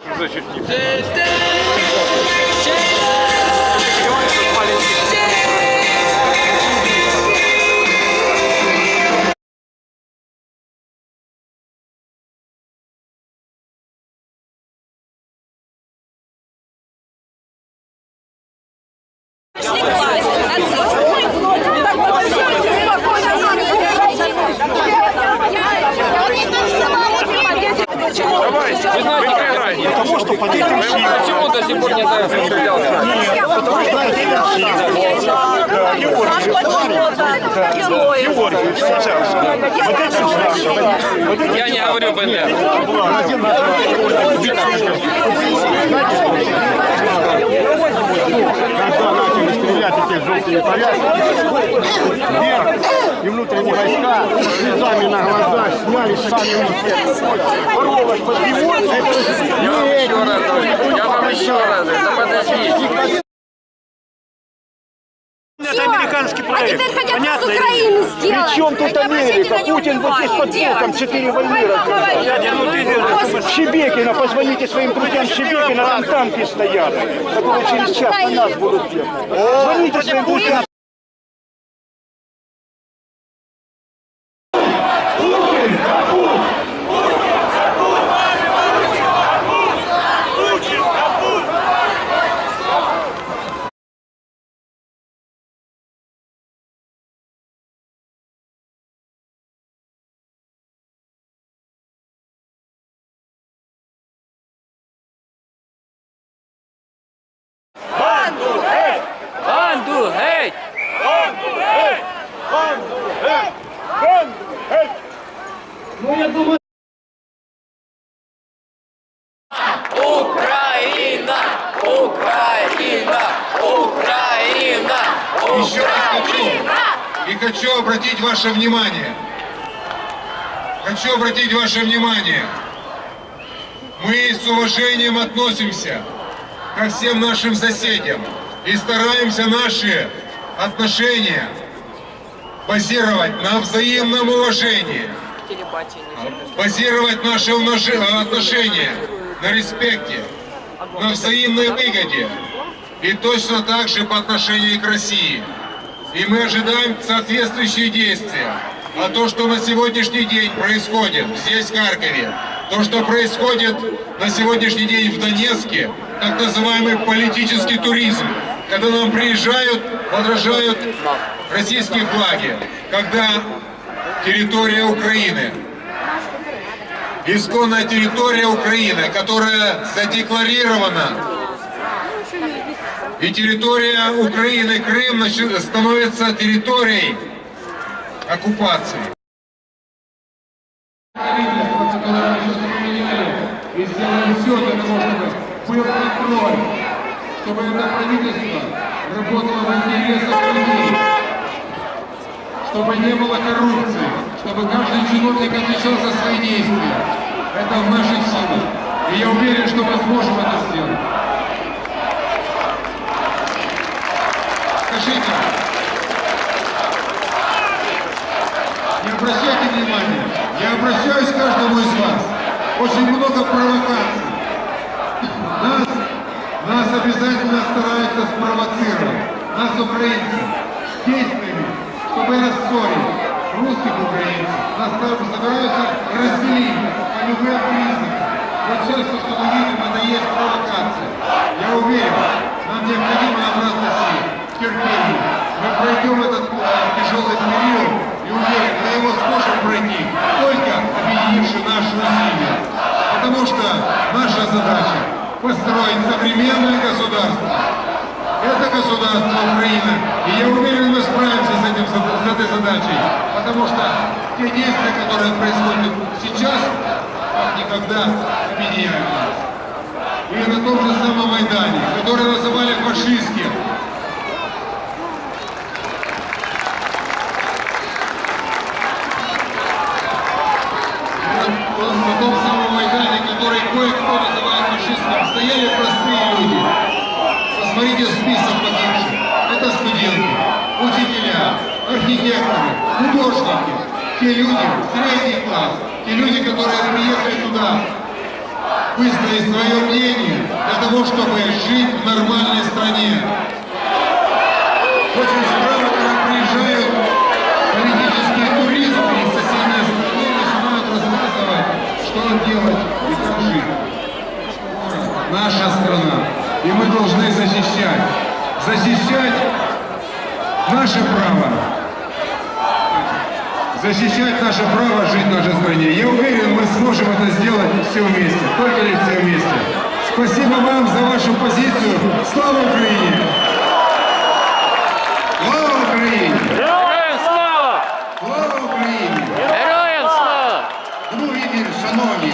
Значит, не что под этим силам. почему до сих пор не знаю, что стрелялся? Потому что силам. Да, Георгий, Георгий, сейчас. Вот знаком. Вот Я не говорю БНД. Стрелять эти желтые вверх и внутренние войска слезами на глаза сняли сами. Воровать под пивот, это говорю. Я вам еще раз. Да подождите. Это американский А проект. теперь хотят нас Понятно? Украину сделать. Причем тут Америка? Путин вот здесь под боком четыре войны развязал. Щебекина, позвоните своим друзьям Щебекина, там танки стоят, которые через час на нас будут ехать. Звоните своим друзьям. Хочу и хочу обратить ваше внимание. Хочу обратить ваше внимание. Мы с уважением относимся ко всем нашим соседям и стараемся наши отношения базировать на взаимном уважении, базировать наши умножи- отношения на респекте, на взаимной выгоде и точно так же по отношению к России. И мы ожидаем соответствующие действия. А то, что на сегодняшний день происходит здесь, в Харькове, то, что происходит на сегодняшний день в Донецке, так называемый политический туризм, когда нам приезжают, подражают российские флаги, когда территория Украины, исконная территория Украины, которая задекларирована и территория Украины, Крым становится территорией оккупации. И сделали все для того, чтобы был контроль, чтобы это правительство работало в интересах людей, чтобы не было коррупции, чтобы каждый чиновник отвечал за свои действия. Это в наших силах. И я уверен, что мы сможем это сделать. Скажите, не обращайте внимания, я обращаюсь к каждому из вас. Очень много провокаций. Нас, нас обязательно стараются спровоцировать, нас, украинцев, действиями, чтобы рассорить русских украинцев. Нас собираются разделить по любым признакам. Вот все, что мы видим, это есть провокация. Я уверен, нам необходимо набраться сил, терпения. Мы пройдем этот тяжелый период и уверен, мы его сможем пройти, только объединивши наши усилия. Потому что наша задача построить современное государство. Государство Украина. И я уверен, мы справимся с, этим, с этой задачей. Потому что те действия, которые происходят сейчас, как никогда объединяют нас. И на том же самом Майдане, который называли фашистским, Вот на том самом Майдане, который кое-кто называет фашистским, стояли простые люди. Посмотрите список погибших. Это студенты, учителя, архитекторы, художники, те люди, средний класс, те люди, которые приехали туда высказать свое мнение для того, чтобы жить в нормальной стране. Очень странно, когда приезжают политические туристы из соседней страны начинают рассказывать, что делать и как жить. Наша страна, и мы должны защищать. Защищать наше право Защищать наше право жить в нашей стране. Я уверен, мы сможем это сделать все вместе. Только лишь все вместе. Спасибо вам за вашу позицию. Слава Украине! Слава Україні! Героям слава! Слава Україні! Героям слава! Другий вірш, шановні,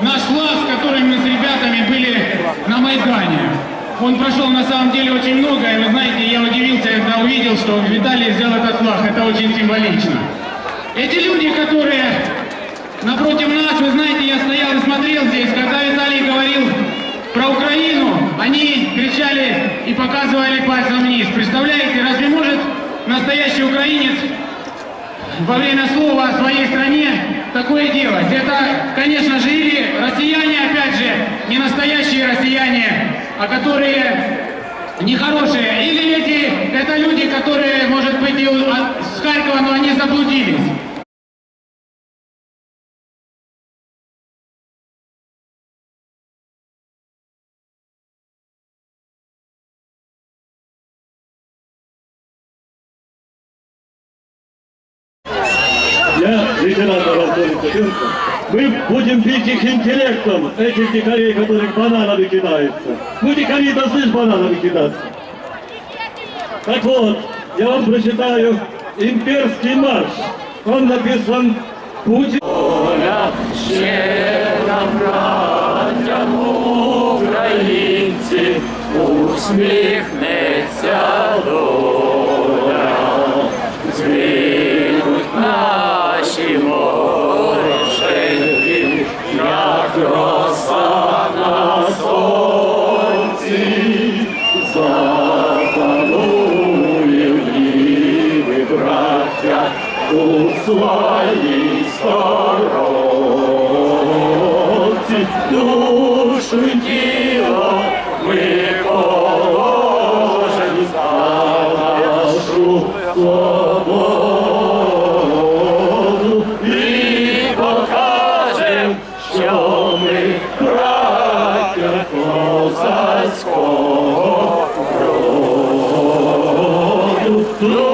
Наш флаг, с которым мы с ребятами были на Майдане. Он прошел на самом деле очень много, и вы знаете, я удивился, когда увидел, что Виталий взял этот флаг. Это очень символично. Эти люди, которые напротив нас, вы знаете, я стоял и смотрел здесь, когда Виталий говорил про Украину, они кричали и показывали пальцем вниз. Представляете, разве может настоящий украинец во время слова о своей стране такое делать. Это, конечно же, или россияне, опять же, не настоящие россияне, а которые нехорошие, или эти, это люди, которые, может быть, с Харькова, но они заблудились. Я лейтенант Анатолий Цыпенко. Мы будем бить их интеллектом, этих дикарей, которых бананами кидаются. Ну, дикари должны ж бананами кидаться. Так вот, я вам прочитаю имперский марш. Он написан Путин. Ще нам, браття українці, усміхнеться доля. своїй сторонці. Душу й тіло ми положим за нашу свободу і покажем, що ми браття козацького роду.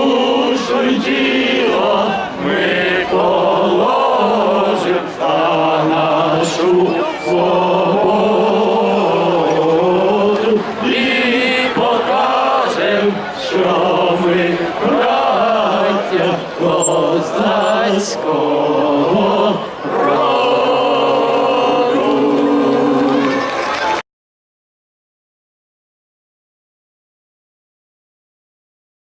Cristo.